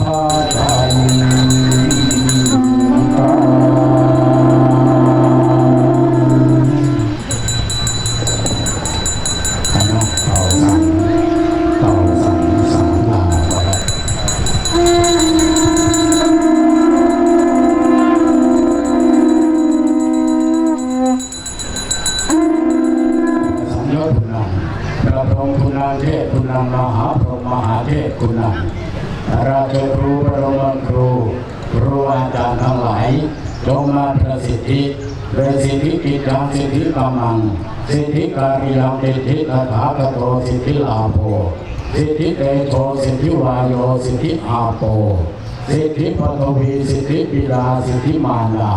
พาตังคณะเต่าสังเต่าสังสามลาไปสัมยศคุณังพระพรหมคุณังเทพคุณังมหาพรหมมหาเทพคุณัง ราชครูพระบรมครูครูอาจารย์ทั้งหลายจงมาประสิทธิโดยสิทธิกิจจังสิทธิกำมังสิทธิการิยังสิทธิตถาคโตสิทธิลาโภสิทธิเตโชสิทธิวายโยสิทธิอาโปสิทธิปฐวีสิทธิปิดาสิทธิมารดา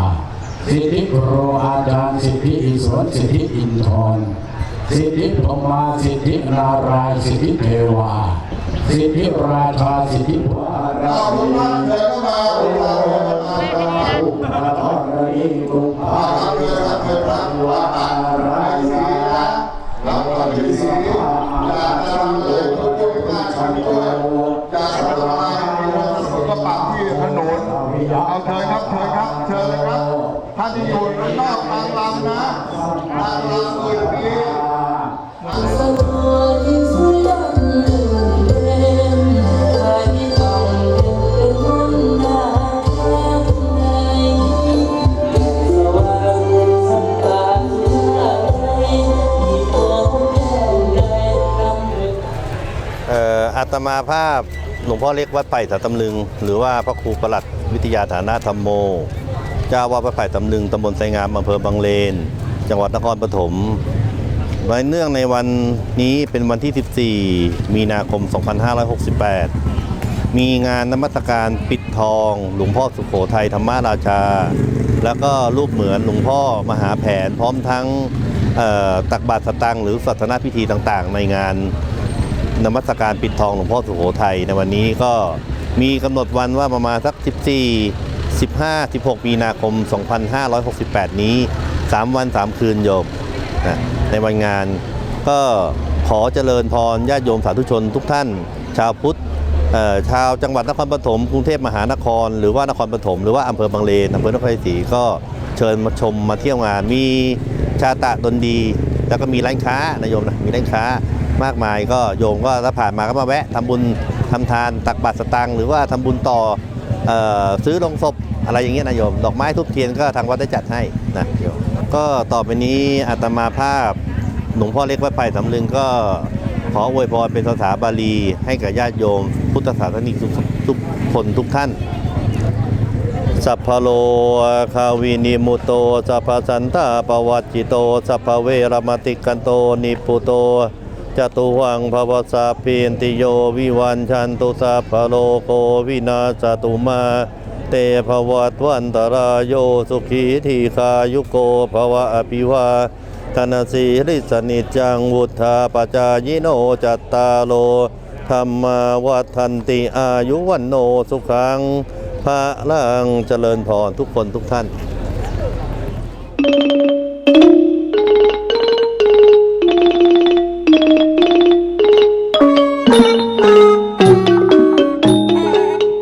สิทธิครูอาจารย์สิทธิอิศวรสิทธิอินทรสิทธิพรมาสิทธินารายสิทธิเทวา สิทธิราชาสิทธิวาราศีอุปาทรณีกุมภาพันวาราศีลัพพติสัพพะอาจันโตชันโตจัสสะก็ปักที่ถนนเอาเชิญครับเชิญครับเชิญเลยครับท่านที่อยู่ด้านนอกทางลำนะทางลำอยู่ตรงนี้เอ่อ อาตมาภาพหลวงพ่อเล็กวัดไผ่สัตำลึง หรือว่าพระครูประหลัดวิทยาฐานะธรรมโม เจ้าว่าสวัดไผ่ตำลึงตำบลไซงามอำเภอบางเลน จังหวัดนครปฐมในเนื่องในวันนี้เป็นวันที่ 14 มีนาคม 2568 มีงานนมัสการปิดทอง หลวงพ่อสุโขทัยธรรมาราชา แล้วก็รูปเหมือนหลวงพ่อมหาแผน พร้อมทั้งตักบาตรสตังหรือศาสนาพิธีต่างๆ ในงาน นมัสการปิดทองหลวงพ่อสุโขทัยในวันนี้ก็มีกำหนดวันว่าประมาณสัก 14 15 16 มีนาคม 2568 นี้ 3 วัน 3 คืนโยมนะในวันงานก็ขอเจริญพรญาติโยมสาธุชนทุกท่าน ชาวพุทธชาวจังหวัดนครปฐมกรุงเทพมหานคร หรือว่านครปฐมหรือว่าอำเภอบางเลนอำเภอนครศรีก็เชิญมาชมมาเที่ยวงานมีชาตะดนดี แล้วก็มีร้านค้านะโยมนะมีร้านค้า มากมายก็โยมก็ถ้าผ่านมาก็มาแวะทำบุญทำทานตักบาตรสตังหรือว่าทำบุญต่อออซื้อลงศพอะไรอย่างเงี้ยนะโยม ดอกไม้ทุบเทียนก็ทางวัดได้จัดให้นะโยมก็ต่อไปนี้อาตมาภาพหลวงพ่อเล็กวัดไผ่สำลึงก็ขออวยพรเป็นภาษาบาลี ให้กับญาติโยม พุทธศาสนิกทุกคนทุกท่านสัพพโลคาวินิมุโตสัพพสันตาปวัจจิโตสัพพเวรมติกันโตนิปุโต จตุวังภวสาเปียนติโยวิวันชันตุสัพโลโกวินาสตุมา เตภวัตวันตรายโยสุขีทีคายุโกภวะอภิวาธนสีริสนิจังวุธาปจายโนจัตตาโลธรรมาวัฏันติอายุวันโนสุขังพระลังเจริญพรทุกคนทุกท่าน